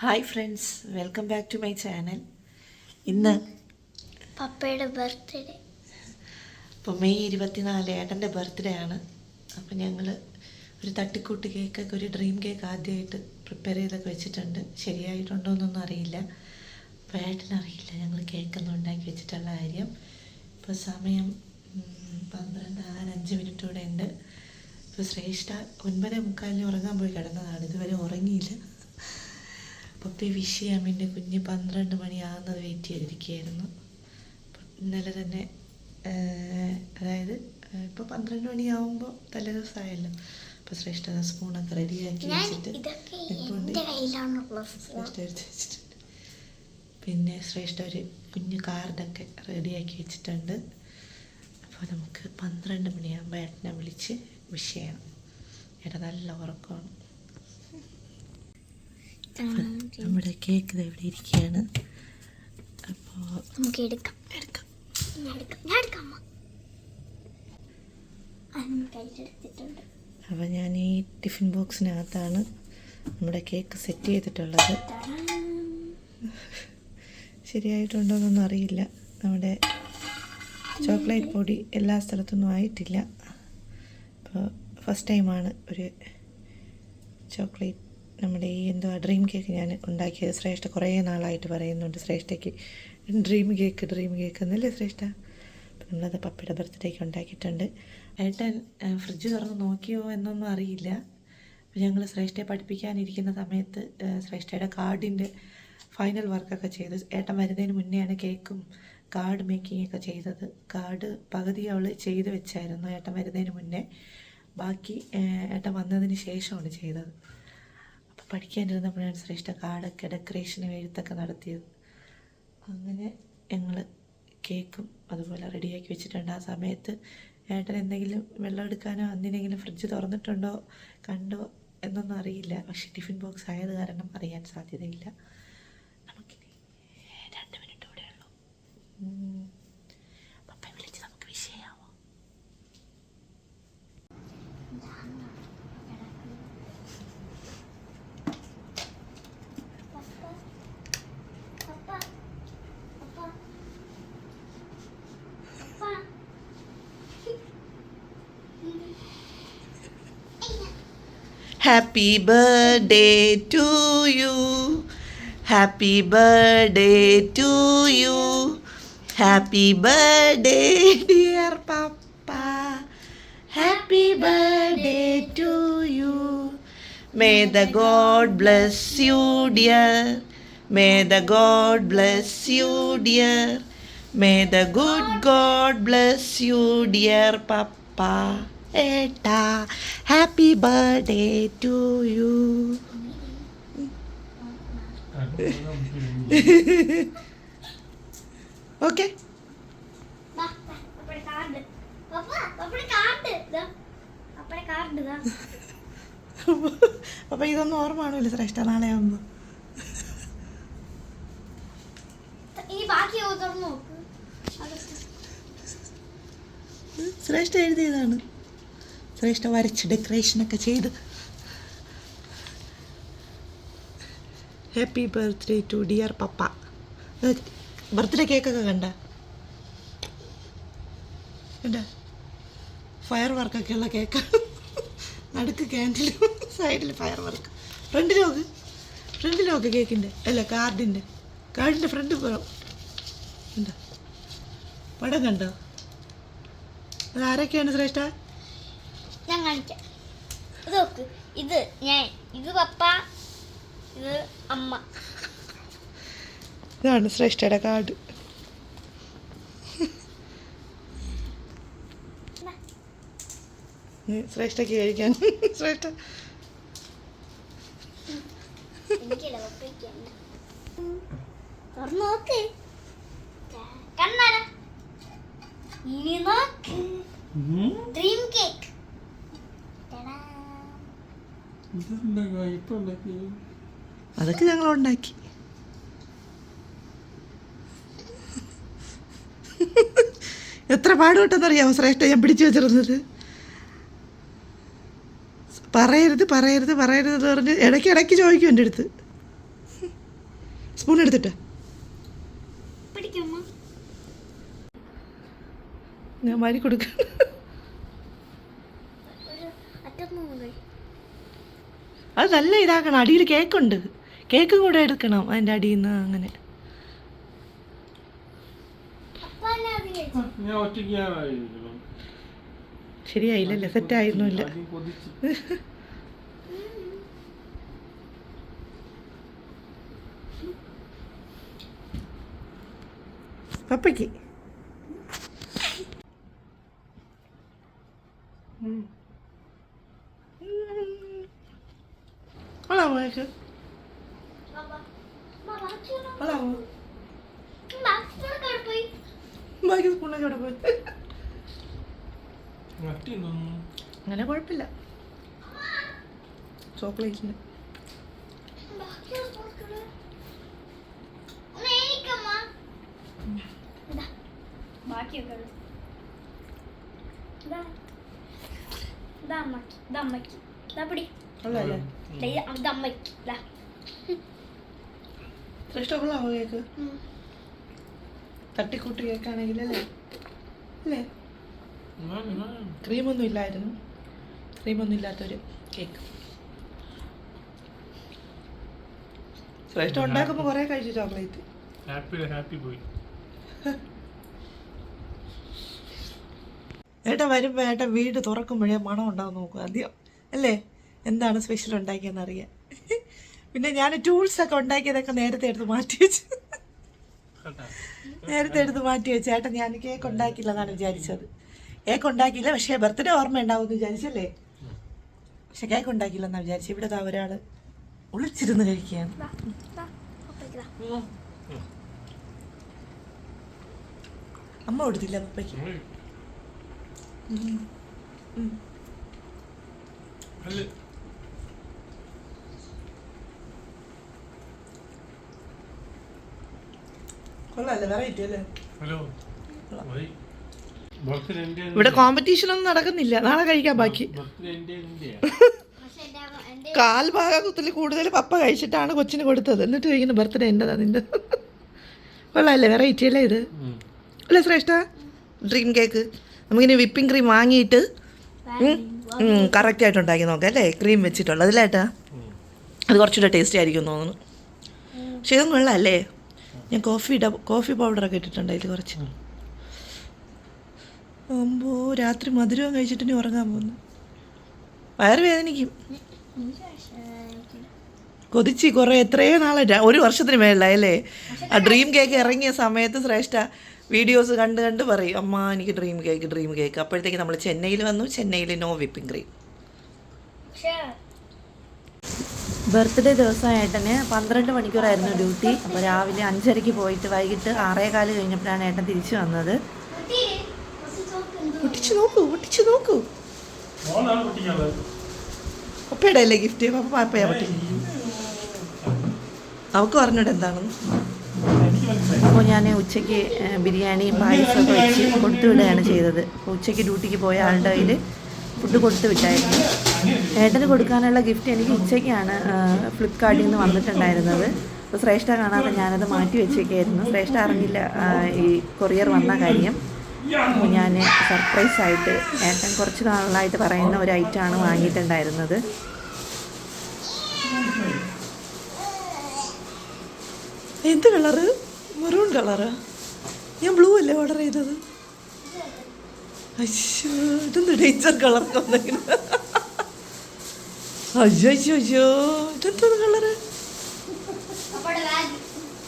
Hi friends welcome back to my channel ഇന്ന് പപ്പയുടെ birthday അപ്പോൾ മെയ് ഇരുപത്തിനാല് ഏട്ടന്റെ ബർത്ത്ഡേ ആണ്. അപ്പോൾ ഞങ്ങൾ ഒരു തട്ടിക്കൂട്ട് കേക്കൊക്കെ ഒരു ഡ്രീം കേക്ക് ആദ്യമായിട്ട് പ്രിപ്പയർ ചെയ്തൊക്കെ വെച്ചിട്ടുണ്ട്. ശരിയായിട്ടുണ്ടോ എന്നൊന്നും അറിയില്ല. അപ്പോൾ ഏട്ടനറിയില്ല ഞങ്ങൾ കേക്കൊന്നും ഉണ്ടാക്കി വെച്ചിട്ടുള്ള കാര്യം. ഇപ്പോൾ സമയം പന്ത്രണ്ട് ആറ് അഞ്ച് മിനിറ്റ് കൂടെ ഉണ്ട്. ഇപ്പോൾ ശ്രേഷ്ഠ ഒൻപതേ മുക്കാലിന് ഉറങ്ങാൻ പോയി കിടന്നതാണ്. ഇതുവരെ ഉറങ്ങിയില്ല. പപ്പി വിഷ് ചെയ്യാൻ വേണ്ടി കുഞ്ഞ് പന്ത്രണ്ട് മണിയാകുന്നത് വെയിറ്റ് ചെയ്തിരിക്കുകയായിരുന്നു. ഇന്നലെ തന്നെ അതായത് ഇപ്പോൾ പന്ത്രണ്ട് മണിയാവുമ്പോൾ തലേ ദിവസമായല്ലോ അപ്പോൾ ശ്രേഷ്ഠ സ്പൂണൊക്കെ റെഡിയാക്കി വെച്ചിട്ട് വെച്ചിട്ടുണ്ട്. പിന്നെ ശ്രേഷ്ഠ ഒരു കുഞ്ഞു കാർഡൊക്കെ റെഡിയാക്കി വെച്ചിട്ടുണ്ട്. അപ്പോൾ നമുക്ക് പന്ത്രണ്ട് മണിയാകുമ്പോൾ ഏട്ടനെ വിളിച്ച് വിഷ് ചെയ്യണം. ഏട്ടൻ നല്ല ഉറക്കമാണ്. നമ്മുടെ കേക്ക് ഇവിടെ ഇരിക്കുകയാണ്. അപ്പോൾ നമുക്ക് എടുക്കാം. എടുക്കാം. അപ്പോൾ ഞാൻ ഈ ടിഫിൻ ബോക്സിനകത്താണ് നമ്മുടെ കേക്ക് സെറ്റ് ചെയ്തിട്ടുള്ളത്. ശരിയായിട്ടുണ്ടോന്നൊന്നും അറിയില്ല. നമ്മുടെ ചോക്ലേറ്റ് പൊടി എല്ലാ സ്ഥലത്തൊന്നും ആയിട്ടില്ല. അപ്പോൾ ഫസ്റ്റ് ടൈമാണ് ഒരു ചോക്ലേറ്റ് നമ്മുടെ ഈ എന്തോ ഡ്രീം കേക്ക് ഞാൻ ഉണ്ടാക്കിയത് ശ്രേഷ്ഠ കുറേ നാളായിട്ട് പറയുന്നുണ്ട് ശ്രേഷ്ഠയ്ക്ക്. ഡ്രീം കേക്ക് ഡ്രീം കേക്ക് എന്നല്ലേ ശ്രേഷ്ഠ? നമ്മളത് പപ്പയുടെ ബർത്ത്ഡേക്ക് ഉണ്ടാക്കിയിട്ടുണ്ട്. ഏട്ടൻ ഫ്രിഡ്ജ് തുറന്ന് നോക്കിയോ എന്നൊന്നും അറിയില്ല. ഞങ്ങൾ ശ്രേഷ്ഠയെ പഠിപ്പിക്കാനിരിക്കുന്ന സമയത്ത് ശ്രേഷ്ഠയുടെ കാർഡിന്റെ ഫൈനൽ വർക്കൊക്കെ ചെയ്ത് ഏട്ടൻ വരുന്നതിന് മുന്നെയാണ് കേക്കും കാർഡ് മേക്കിംഗ് ഒക്കെ ചെയ്തത്. കാർഡ് പകുതി അവൾ ചെയ്ത് വെച്ചായിരുന്നു ഏട്ടൻ വരുന്നതിന് മുന്നേ. ബാക്കി ഏട്ടൻ വന്നതിന് ശേഷമാണ് ചെയ്തത്. പഠിക്കാനിരുന്നപ്പോഴാണ് ശ്രേഷ്ഠ കാർഡൊക്കെ ഡെക്കറേഷനും എഴുത്തൊക്കെ നടത്തിയത്. അങ്ങനെ ഞങ്ങൾ കേക്കും അതുപോലെ റെഡിയാക്കി വെച്ചിട്ടുണ്ട്. ആ സമയത്ത് ഏട്ടൻ എന്തെങ്കിലും വെള്ളം എടുക്കാനോ അന്നിനെങ്കിലും ഫ്രിഡ്ജ് തുറന്നിട്ടുണ്ടോ കണ്ടോ എന്നൊന്നും അറിയില്ല. പക്ഷെ ടിഫിൻ ബോക്സ് ആയത് കാരണം അറിയാൻ സാധ്യതയില്ല. നമുക്കിനി രണ്ട് മിനിറ്റ് കൂടെ ഉള്ളൂ ഉം. പപ്പയെ വിളിച്ച് നമുക്ക് വിഷയാവോ പപ്പ പപ്പ പപ്പ പപ്പ happy birthday to you happy birthday to you happy birthday dear papa happy birthday to you may the god bless you dear may the god bless you dear may the good god bless you dear papa ഏട്ടാ happy birthday to you. Okay. അപ്പൊ ഇതൊന്നും ഓർമ്മ ആണല്ലോ ശ്രേഷ്ഠ നാളെ ആവുമ്പോ. ശ്രേഷ്ഠ എഴുതിയതാണ്. ശ്രേഷ്ഠ വരച്ച് ഡെക്കറേഷനൊക്കെ ചെയ്ത്. Happy birthday to dear papa birthday കേക്കൊക്കെ കണ്ട? കണ്ട? ഫയർ വർക്കൊക്കെയുള്ള കേക്ക് നടുക്ക് ക്യാൻഡിലും സൈഡിൽ ഫയർ വർക്ക് ഫ്രണ്ടിലോക്ക് ഫ്രണ്ടിലോക്ക് കേക്കിന്റെ അല്ല കാർഡിന്റെ കാർഡിന്റെ ഫ്രണ്ട് പടം കണ്ടോ? അത് ആരൊക്കെയാണ് ശ്രേഷ്ഠ? ഞാൻ കാണിക്കാം. ഇത് നോക്ക്. ഇത് ഞാൻ ഇത് പപ്പ ഇത് അമ്മ. ഇതാണ് ശ്രേഷ്ഠയുടെ കാർഡ്. ശ്രേഷ്ഠയ്ക്ക് കഴിക്കാൻ. ശ്രേഷ്ഠ. നോക്ക്. കണ്ണട. ഇനി നോക്ക്. ഡ്രീം കേക്ക് അതൊക്കെ ഞങ്ങൾ ഉണ്ടാക്കി എത്ര പാടുപെട്ടെന്നറിയാമോ ശ്രേഷ്ഠ ഞാൻ പിടിച്ചു വെച്ചിരുന്നത്? പറയരുത് പറയരുത് പറയരുത് എന്ന് പറഞ്ഞ് ഇടയ്ക്ക് ഇടയ്ക്ക് ചോദിക്കും എന്റെ അടുത്ത്. സ്പൂൺ എടുത്തിട്ട്. ഞാൻ വാരി കൊടുക്ക. അത് നല്ല ഇതാക്കണം. അടിയിൽ കേക്കുണ്ട്. കേക്ക് കൂടെ എടുക്കണം അതിന്റെ അടിയിൽ നിന്ന് അങ്ങനെ ശരിയായില്ലല്ലേ? സെറ്റ് ആയിരുന്നില്ല ആദ്യം കൊതിച്ച്. പപ്പയ്ക്ക്. കൊള്ളാമോ കൊള്ളാമോ ബാക്കിയുള്ള പോയി ബാക്കി സ്പൂണൊക്കെ അവിടെ പോയി അങ്ങനെ കുഴപ്പമില്ല ചോക്ലേറ്റിന് ബാക്കിയൊക്കെ ഉള്ളു. ഇതാ ഇതാ അമ്മയ്ക്ക് ഇതാ അമ്മയ്ക്ക് ഇതാ പിടി കൊള്ളാല്ലേ ദേ, ഇത് അമ്മയ്ക്ക് ഇതാ ഇഷ്ടം കൊള്ളാമോ കേക്ക് തട്ടിക്കൂട്ടി കേക്കാണെങ്കിൽ അല്ലേ? അല്ലേ? ക്രീമൊന്നും ഇല്ലായിരുന്നു. ക്രീമൊന്നും ഇല്ലാത്തൊരു കേക്ക്. ശ്രേഷ്ഠ ഉണ്ടാക്കുമ്പോ കൊറേ കഴിച്ചു ചോക്ലേറ്റ്. ഹാപ്പി പോയി. ഏട്ട വരുമ്പോൾ ഏട്ട വീട് തുറക്കുമ്പോഴേ മണം ഉണ്ടാവും നോക്കുക ആദ്യം. അല്ലേ? എന്താണ് സ്പെഷ്യൽ ഉണ്ടാക്കിയെന്ന് അറിയാം പിന്നെ ഞാൻ ടൂൾസൊക്കെ ഉണ്ടാക്കിയതൊക്കെ നേരത്തെ എടുത്ത് മാറ്റി വെച്ചു. നേരത്തെ എടുത്ത് മാറ്റി വെച്ചു. ചേട്ടൻ ഞാൻ കേക്ക് ഉണ്ടാക്കില്ല എന്നാണ് വിചാരിച്ചത്. കേക്ക് ഉണ്ടാക്കിയില്ല പക്ഷേ ബർത്ത്ഡേ ഓർമ്മ ഉണ്ടാവും എന്ന് വിചാരിച്ചല്ലേ? പക്ഷെ കേക്ക് ഉണ്ടാക്കില്ല എന്നാണ് വിചാരിച്ചത്. ഇവിടെ ദാ ഒരാൾ ഒളിച്ചിരുന്ന് കഴിക്കുകയാണ്. അമ്മ കൊടുത്തില്ല പപ്പയ്ക്ക്? ഉം. ഉം. അല്ല കൊള്ളാല്ലേ വെറൈറ്റി അല്ലേ ഹലോ പോയി ബർത്ത്ഡേ എന്റെ ഇവിടെ കോമ്പറ്റീഷൻ ഒന്നും നടക്കുന്നില്ല. നാളെ കഴിക്കാൻ ബാക്കി. കാൽഭാഗത്തിൽ കാൽ ഭാഗത്തിൽ കൂടുതൽ പപ്പ കഴിച്ചിട്ടാണ് കൊച്ചിന് കൊടുത്തത്. എന്നിട്ട് കഴിക്കുന്ന ബർത്ത്ഡേ എന്റെതാ നിന്റെ? കൊള്ളാല്ലേ വെറൈറ്റി അല്ലേ ഇത്? അല്ലേ ശ്രേഷ്ഠ? ഡ്രീം കേക്ക് നമുക്കിനി വിപ്പിംഗ് ക്രീം വാങ്ങിയിട്ട് കറക്റ്റായിട്ട് ഉണ്ടാക്കി നോക്കാം അല്ലേ? ക്രീം വെച്ചിട്ടുള്ളത് അതിലേട്ടാ അത് കുറച്ചുകൂടെ ടേസ്റ്റി ആയിരിക്കും തോന്നുന്നു. പക്ഷേ ഇതൊന്നും കൊള്ളാല്ലേ ഞാൻ കോഫി ഇട കോഫി പൗഡറൊക്കെ ഇട്ടിട്ടുണ്ട് അതിൽ കുറച്ച്. അമ്പോ രാത്രി മധുരവും കഴിച്ചിട്ട് ഇനി ഉറങ്ങാൻ പോകുന്നു. വയറ് വേദനിക്കും. എനിക്ക് പക്ഷേ കൊതിച്ച് കുറേ എത്രയോ നാളെ ഒരു വർഷത്തിന് മേളിലായല്ലേ ആ ഡ്രീം കേക്ക് ഇറങ്ങിയ സമയത്ത് ശ്രേഷ്ഠ വീഡിയോസ് കണ്ട് കണ്ട് പറയും അമ്മ എനിക്ക് ഡ്രീം കേക്ക് ഡ്രീം കേക്ക് അപ്പോഴത്തേക്ക് നമ്മൾ ചെന്നൈയിൽ വന്നു ചെന്നൈയിൽ നോ വിപ്പിംഗ് ക്രീം ബർത്ത്ഡേ ദിവസം ഏട്ടന് പന്ത്രണ്ട് മണിക്കൂറായിരുന്നു ഡ്യൂട്ടി. അപ്പോൾ രാവിലെ അഞ്ചരയ്ക്ക് പോയിട്ട് വൈകിട്ട് ആറേകാൽ കഴിഞ്ഞപ്പോഴാണ് ഏട്ടൻ തിരിച്ചു വന്നത്. പൊട്ടിച്ചു നോക്കൂ പൊട്ടിച്ചു നോക്കൂ. പപ്പയുടെ അല്ലേ ഗിഫ്റ്റ് പപ്പ പാപ്പയാ പൊട്ടി അവൾക്ക് പറഞ്ഞിട്ട് എന്താണെന്ന് അപ്പോൾ ഞാൻ ഉച്ചയ്ക്ക് ബിരിയാണി പായസമൊക്കെ വെച്ച് കൊടുത്തു വിടുകയാണ് ചെയ്തത് ഉച്ചയ്ക്ക് ഡ്യൂട്ടിക്ക് പോയ ആളുടെ കയ്യിൽ ഫുഡ് കൊടുത്തു വിട്ടായിരുന്നു. ഏട്ടന് കൊടുക്കാനുള്ള ഗിഫ്റ്റ് എനിക്ക് ഉച്ചയ്ക്കാണ് ഫ്ലിപ്കാർട്ടിൽ നിന്ന് വന്നിട്ടുണ്ടായിരുന്നത്. അപ്പോൾ ശ്രേഷ്ഠ കാണാതെ ഞാനത് മാറ്റി വെച്ചേക്കായിരുന്നു. ശ്രേഷ്ഠ അറിഞ്ഞില്ല ഈ കൊറിയർ വന്ന കാര്യം. ഞാൻ സർപ്രൈസ് ആയിട്ട് ഏട്ടൻ കുറച്ച് നാളായിട്ട് പറയുന്ന ഒരു ഐറ്റമാണ് വാങ്ങിയിട്ടുണ്ടായിരുന്നത്. എന്ത് കളറ് മെറൂൺ കളറാ ഞാൻ ബ്ലൂ അല്ലേ ഓർഡർ ചെയ്തത്? അയ്യോ ഇതെന്ത് ഡേഞ്ചർ കളർ വന്നെങ്കിലും അയ്യോ അയ്യോ അയ്യോ ഇതെന്താണ് കളറ്?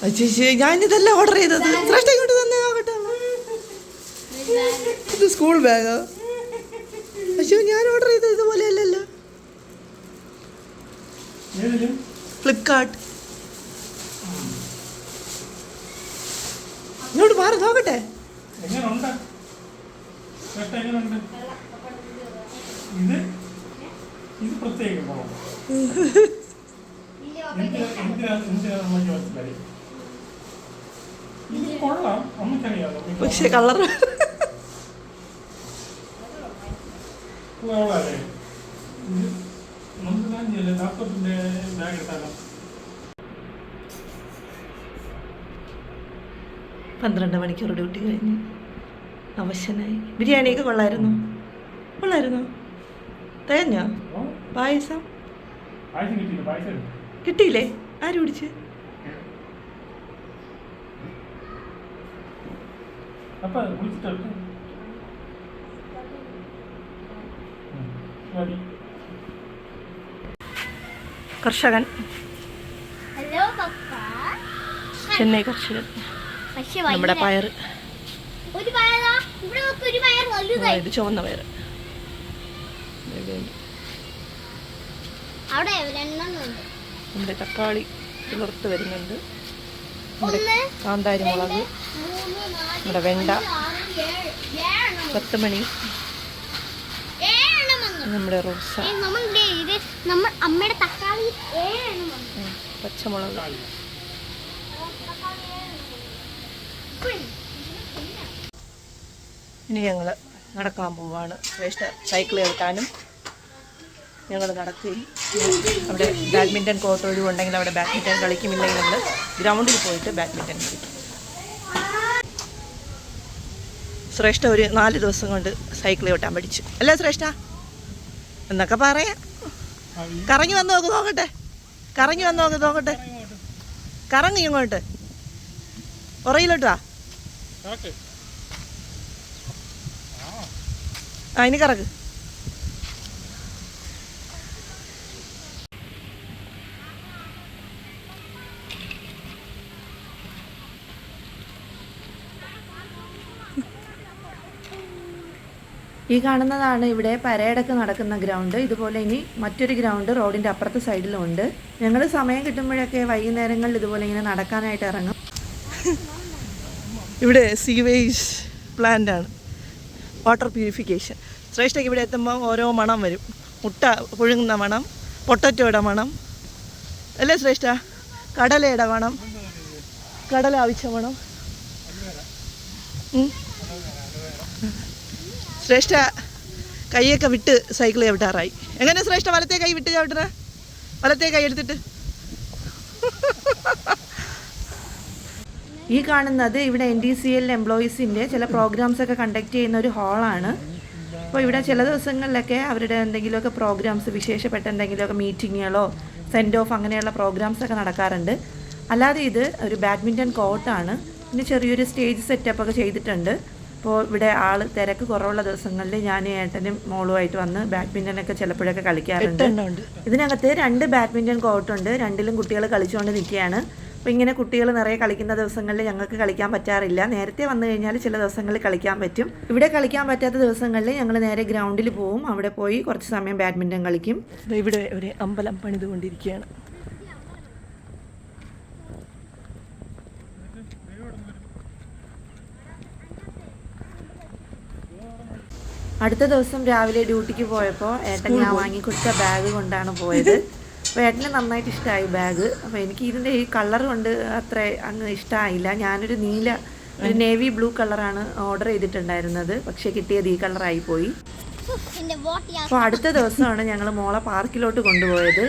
അയ്യോ ഞാനിതല്ല ഓർഡർ ചെയ്തത്. ശ്രേഷ്ഠ ഇങ്ങോട്ട് തന്നെ നോക്കട്ടെ ഇത് സ്കൂൾ ബാഗോ അയ്യോ ഞാൻ ഓർഡർ ചെയ്തത് ഇതുപോലെ അല്ലല്ലോ. ഫ്ലിപ്കാർട്ട്. ഇങ്ങോട്ട് മാറി നോക്കട്ടെ. എങ്ങനെയുണ്ട്? ഇത്? ഇത് പ്രത്യേക ഇത് കൊള്ളാം. അമ്മയ്ക്കറിയാം പക്ഷെ കളർ കൊള്ളാല്ലേ നമുക്ക് ഞാൻ ലാപ്ടോപ്പിന്റെ ബാഗ് എടുത്താലോ? പന്ത്രണ്ട് മണിക്കൂർ ഡ്യൂട്ടി കഴിഞ്ഞു. അവശനായി ബിരിയാണിയൊക്കെ കൊള്ളായിരുന്നു. കൊള്ളായിരുന്നു. തേഞ്ഞോ? പായസം? കിട്ടിയില്ല? കിട്ടിയില്ലേ? ആര് കുടിച്ച്? കർഷകൻ. ഹലോ ചെന്നൈ കർഷകൻ. നമ്മുടെ പയർ ഒരു പയർ ഇത് ചുവന്ന പയർ നമ്മുടെ തക്കാളി പിളർത്ത് വരുന്നുണ്ട്. നമ്മുടെ കാന്താരി മുളക് നമ്മുടെ വെണ്ട പത്തുമണി നമ്മുടെ റോസ. ഏ, നമ്മളുടെ ഇത് നമ്മൾ അമ്മയുടെ തക്കാളി ഏഴെണ്ണം വന്നു ഉം, പച്ചമുളക് തക്കാളി ഏഴെണ്ണം വന്നു. ഇനി ഞങ്ങൾ നടക്കാൻ പോവാണ്. ശ്രേഷ്ഠ സൈക്കിൾ എടുക്കാനും ഞങ്ങൾ നടക്കുകയും അവിടെ ബാഡ്മിന്റൺ കോർട്ട് ഒഴിവുണ്ടെങ്കിൽ അവിടെ ബാഡ്മിന്റൺ കളിക്കുമില്ലെങ്കിൽ നമ്മൾ ഗ്രൗണ്ടിൽ പോയിട്ട് ബാഡ്മിന്റൺ കളിക്കും. ശ്രേഷ്ഠ ഒരു നാല് ദിവസം കൊണ്ട് സൈക്കിൾ ഓട്ടാൻ പഠിച്ചു. അല്ലേ ശ്രേഷ്ഠ? എന്നൊക്കെ പറയാം. കറങ്ങി വന്ന് നോക്ക് നോക്കട്ടെ. കറങ്ങി വന്ന് നോക്ക് നോക്കട്ടെ. കറങ്ങി ഇങ്ങോട്ട്. ഉറയിലോട്ട് ഓക്കെ കറക്ക്. ഈ കാണുന്നതാണ് ഇവിടെ പരേഡൊക്കെ നടക്കുന്ന ഗ്രൗണ്ട്. ഇതുപോലെ ഇനി മറ്റൊരു ഗ്രൗണ്ട് റോഡിന്റെ അപ്പുറത്തെ സൈഡിലും ഉണ്ട് ഞങ്ങൾ സമയം കിട്ടുമ്പോഴൊക്കെ വൈകുന്നേരങ്ങളിൽ ഇതുപോലെ ഇങ്ങനെ നടക്കാനായിട്ട് ഇറങ്ങും. ഇവിടെ സീവേജ് പ്ലാന്റ് ആണ് വാട്ടർ പ്യൂരിഫിക്കേഷൻ. ശ്രേഷ്ഠയ്ക്ക് ഇവിടെ എത്തുമ്പോൾ ഓരോ മണം വരും. മുട്ട പുഴുങ്ങുന്ന മണം പൊട്ടറ്റോയുടെ മണം. അല്ലേ ശ്രേഷ്ഠ? കടലയുടെ മണം. കടല ആവശ്യ മണം. ശ്രേഷ്ഠ കൈയൊക്കെ വിട്ട് സൈക്കിൾ ചവിട്ടാറായി. എങ്ങനെ ശ്രേഷ്ഠ വലത്തെ കൈ വിട്ട് ചവിട്ടണ? വലത്തെ കൈ എടുത്തിട്ട്. ഈ കാണുന്നത് ഇവിടെ എൻ ഡി സി എൽ എംപ്ലോയീസിന്റെ ചില പ്രോഗ്രാംസ് ഒക്കെ കണ്ടക്ട് ചെയ്യുന്ന ഒരു ഹാളാണ് അപ്പോൾ ഇവിടെ ചില ദിവസങ്ങളിലൊക്കെ അവരുടെ എന്തെങ്കിലുമൊക്കെ പ്രോഗ്രാംസ് വിശേഷപ്പെട്ട എന്തെങ്കിലുമൊക്കെ മീറ്റിങ്ങുകളോ സെൻഡ് ഓഫ് അങ്ങനെയുള്ള പ്രോഗ്രാംസ് ഒക്കെ നടക്കാറുണ്ട്. അല്ലാതെ ഇത് ഒരു ബാഡ്മിന്റൺ കോർട്ടാണ് പിന്നെ ചെറിയൊരു സ്റ്റേജ് സെറ്റപ്പ് ഒക്കെ ചെയ്തിട്ടുണ്ട്. അപ്പോൾ ഇവിടെ ആൾ തിരക്ക് കുറവുള്ള ദിവസങ്ങളിൽ ഞാൻ ഏട്ടനും മോളുമായിട്ട് വന്ന് ബാഡ്മിന്റൺ ഒക്കെ ചിലപ്പോഴൊക്കെ കളിക്കാറുണ്ട്. ഇതിനകത്ത് രണ്ട് ബാഡ്മിന്റൺ കോർട്ടുണ്ട് രണ്ടിലും കുട്ടികൾ കളിച്ചുകൊണ്ട് നിൽക്കുകയാണ്. അപ്പോൾ ഇങ്ങനെ കുട്ടികൾ നിറയെ കളിക്കുന്ന ദിവസങ്ങളിൽ ഞങ്ങൾക്ക് കളിക്കാൻ പറ്റാറില്ല. നേരത്തെ വന്നു കഴിഞ്ഞാൽ ചില ദിവസങ്ങളിൽ കളിക്കാൻ പറ്റും. ഇവിടെ കളിക്കാൻ പറ്റാത്ത ദിവസങ്ങളിൽ ഞങ്ങൾ നേരെ ഗ്രൗണ്ടിൽ പോവും. അവിടെ പോയി കുറച്ച് സമയം ബാഡ്മിന്റൺ കളിക്കും. ഇവിടെ ഒരു അമ്പലം പണിതുകൊണ്ടിരിക്കുകയാണ്. അടുത്ത ദിവസം രാവിലെ ഡ്യൂട്ടിക്ക് പോയപ്പോൾ ഏട്ടൻ ഞാൻ വാങ്ങിക്കൊടുത്ത ബാഗ് കൊണ്ടാണ് പോയത്. അപ്പോൾ ഏട്ടന് നന്നായിട്ട് ഇഷ്ടമായി ബാഗ്. അപ്പോൾ എനിക്ക് ഇതിന്റെ ഈ കളർ കൊണ്ട് അത്ര അങ്ങ് ഇഷ്ടമായില്ല ഞാനൊരു നീല ഒരു നേവി ബ്ലൂ കളറാണ് ഓർഡർ ചെയ്തിട്ടുണ്ടായിരുന്നത്. പക്ഷേ കിട്ടിയത് ഈ കളറായി പോയി. അപ്പോൾ അടുത്ത ദിവസമാണ് ഞങ്ങൾ മോളെ പാർക്കിലോട്ട് കൊണ്ടുപോയത്.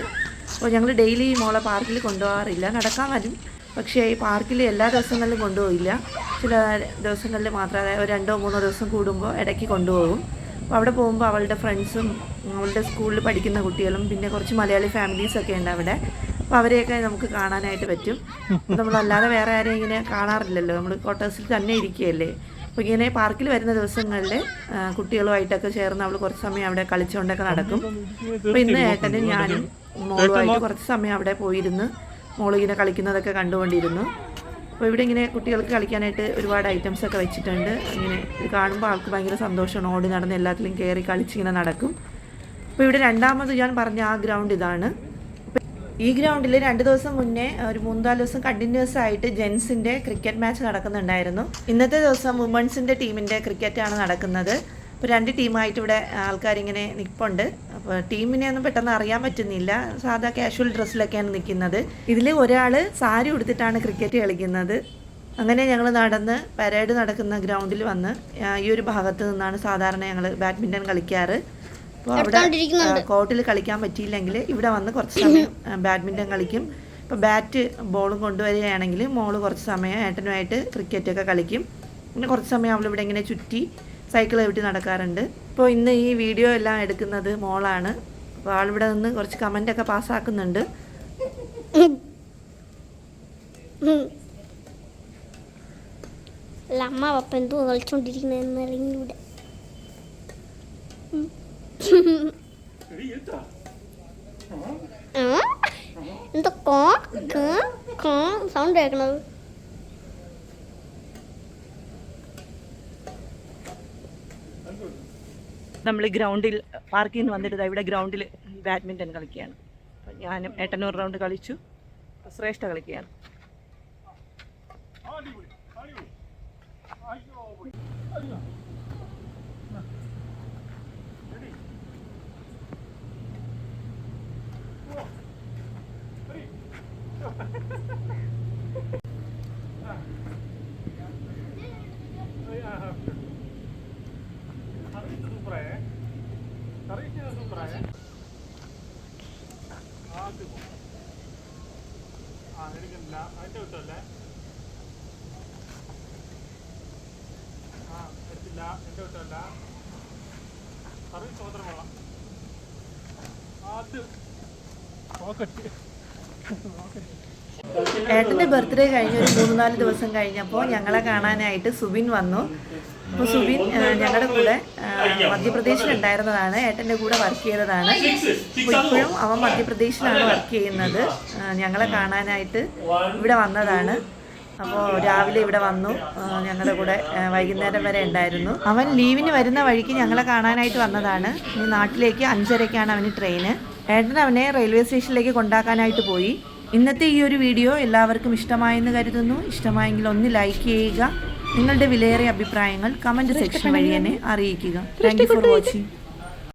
അപ്പോൾ ഞങ്ങൾ ഡെയിലി മോളെ പാർക്കിൽ കൊണ്ടുപോകാറില്ല. നടക്കാൻ വരും. പക്ഷേ ഈ പാർക്കിൽ എല്ലാ ദിവസങ്ങളിലും കൊണ്ടുപോയില്ല ചില ദിവസങ്ങളിൽ മാത്രമേ ഒരു രണ്ടോ മൂന്നോ ദിവസം കൂടുമ്പോൾ ഇടയ്ക്ക് കൊണ്ടുപോകും. അപ്പോൾ അവിടെ പോകുമ്പോൾ അവളുടെ ഫ്രണ്ട്സും അവളുടെ സ്കൂളിൽ പഠിക്കുന്ന കുട്ടികളും പിന്നെ കുറച്ച് മലയാളി ഫാമിലീസൊക്കെ ഉണ്ട് അവിടെ. അപ്പോൾ അവരെയൊക്കെ നമുക്ക് കാണാനായിട്ട് പറ്റും. നമ്മളല്ലാതെ വേറെ ആരെയും ഇങ്ങനെ കാണാറില്ലല്ലോ. നമ്മൾ ക്വാർട്ടേഴ്സിൽ തന്നെ ഇരിക്കുകയല്ലേ. അപ്പോൾ ഇങ്ങനെ പാർക്കിൽ വരുന്ന ദിവസങ്ങളിൽ കുട്ടികളുമായിട്ടൊക്കെ ചേർന്ന് അവൾ കുറച്ച് സമയം അവിടെ കളിച്ചുകൊണ്ടൊക്കെ നടക്കും. അപ്പോൾ ഇന്ന് ഏട്ടനും ഞാനും മോളുമായിട്ട് കുറച്ച് സമയം അവിടെ പോയിരുന്ന്. മോളിങ്ങനെ കളിക്കുന്നതൊക്കെ കണ്ടുകൊണ്ടിരുന്നു. അപ്പോൾ ഇവിടെ ഇങ്ങനെ കുട്ടികൾക്ക് കളിക്കാനായിട്ട് ഒരുപാട് ഐറ്റംസ് ഒക്കെ വെച്ചിട്ടുണ്ട്. ഇങ്ങനെ ഇത് കാണുമ്പോൾ ആൾക്ക് ഭയങ്കര സന്തോഷമാണ്. ഓടി നടന്ന് എല്ലാത്തിലും കയറി കളിച്ചിങ്ങനെ നടക്കും. അപ്പോൾ ഇവിടെ രണ്ടാമത് ഞാൻ പറഞ്ഞ ആ ഗ്രൗണ്ട് ഇതാണ്. ഈ ഗ്രൗണ്ടിൽ രണ്ട് ദിവസം മുന്നേ ഒരു മൂന്നാൽ ദിവസം കണ്ടിന്യൂസ് ആയിട്ട് ജെൻസിന്റെ ക്രിക്കറ്റ് മാച്ച് നടക്കുന്നുണ്ടായിരുന്നു. ഇന്നത്തെ ദിവസം വുമൺസിന്റെ ടീമിന്റെ ക്രിക്കറ്റാണ് നടക്കുന്നത്. അപ്പോൾ രണ്ട് ടീമായിട്ട് ഇവിടെ ആൾക്കാരിങ്ങനെ നിൽപ്പുണ്ട് അപ്പോൾ ടീമിനെ ഒന്നും പെട്ടെന്ന് അറിയാൻ പറ്റുന്നില്ല. സാധാ കാഷ്വൽ ഡ്രസ്സിലൊക്കെയാണ് നിൽക്കുന്നത്. ഇതിൽ ഒരാൾ സാരി ഉടുത്തിട്ടാണ് ക്രിക്കറ്റ് കളിക്കുന്നത്. അങ്ങനെ ഞങ്ങൾ നടന്ന് പരേഡ് നടക്കുന്ന ഗ്രൗണ്ടിൽ വന്ന് ഈ ഒരു ഭാഗത്ത് നിന്നാണ് സാധാരണ ഞങ്ങൾ ബാഡ്മിന്റൺ കളിക്കാറ്. അപ്പോൾ അവിടെ കോർട്ടിൽ കളിക്കാൻ പറ്റിയില്ലെങ്കിൽ ഇവിടെ വന്ന് കുറച്ച് സമയം ബാഡ്മിന്റൺ ബാഡ്മിന്റൺ കളിക്കും. ഇപ്പോൾ ബാറ്റ് ബോളും കൊണ്ടുവരികയാണെങ്കിൽ മോൾ കുറച്ച് സമയം ഏട്ടനുമായിട്ട് ക്രിക്കറ്റൊക്കെ കളിക്കും. പിന്നെ കുറച്ച് സമയം അവളിവിടെ ഇങ്ങനെ ചുറ്റി സൈക്കിൾ ചവിട്ടി നടക്കാറുണ്ട്. ഇപ്പോൾ ഇന്ന് ഈ വീഡിയോ എല്ലാം എടുക്കുന്നത് മോളാണ്. അപ്പോൾ ആളിവിടെ നിന്ന് കുറച്ച് കമന്റൊക്കെ പാസ്സാക്കുന്നുണ്ട് അല്ല അമ്മ പപ്പ എന്തോ കളിച്ചോണ്ടിരിക്കുന്നതെന്ന്? എന്താ കോ കോ സൗണ്ട് കേൾക്കണത് നമ്മൾ ഗ്രൗണ്ടിൽ പാർക്കിൽ നിന്ന് വന്നിട്ട് ഇവിടെ ഗ്രൗണ്ടിൽ ബാഡ്മിന്റൺ കളിക്കുകയാണ്. അപ്പം ഞാനും എട്ടന്നൂറ് റൗണ്ട് കളിച്ചു. ശ്രേഷ്ഠ കളിക്കുകയാണ്. അയ്യോ പൊടി അയ്യോ എടി ഓ എടി സർവീസ് സൂപ്പറേ സർവീസ് സൂപ്പറേ ആദ്യം ആ എടുക്കുന്നില്ല വിട്ടല്ലേ ആ ബർത്ത്ഡേ കഴിഞ്ഞ് ഒരു മൂന്ന് നാല് ദിവസം കഴിഞ്ഞപ്പോൾ ഞങ്ങളെ കാണാനായിട്ട് സുബിൻ വന്നു. അപ്പോൾ സുബിൻ ഞങ്ങളുടെ കൂടെ മധ്യപ്രദേശിലുണ്ടായിരുന്നതാണ് ഏട്ടന്റെ കൂടെ വർക്ക് ചെയ്തതാണ്. ഇപ്പോഴും അവൻ മധ്യപ്രദേശിലാണ് വർക്ക് ചെയ്യുന്നത്. ഞങ്ങളെ കാണാനായിട്ട് ഇവിടെ വന്നതാണ്. അപ്പോൾ രാവിലെ ഇവിടെ വന്നു. ഞങ്ങളുടെ കൂടെ വൈകുന്നേരം വരെ ഉണ്ടായിരുന്നു. അവൻ ലീവിന് വരുന്ന വഴിക്ക് ഞങ്ങളെ കാണാനായിട്ട് വന്നതാണ്. ഈ നാട്ടിലേക്ക് അഞ്ചരയ്ക്കാണ് അവന് ട്രെയിന് ഏട്ടൻ അവനെ റെയിൽവേ സ്റ്റേഷനിലേക്ക് കൊണ്ടാക്കാനായിട്ട് പോയി. ഇന്നത്തെ ഈ ഒരു വീഡിയോ എല്ലാവർക്കും ഇഷ്ടമായെന്ന് കരുതുന്നു. ഇഷ്ടമായെങ്കിൽ ഒന്ന് ലൈക്ക് ചെയ്യുക. നിങ്ങളുടെ വിലയേറിയ അഭിപ്രായങ്ങൾ കമന്റ് സെക്ഷൻ വഴി എന്നെ അറിയിക്കുക. Thank you for watching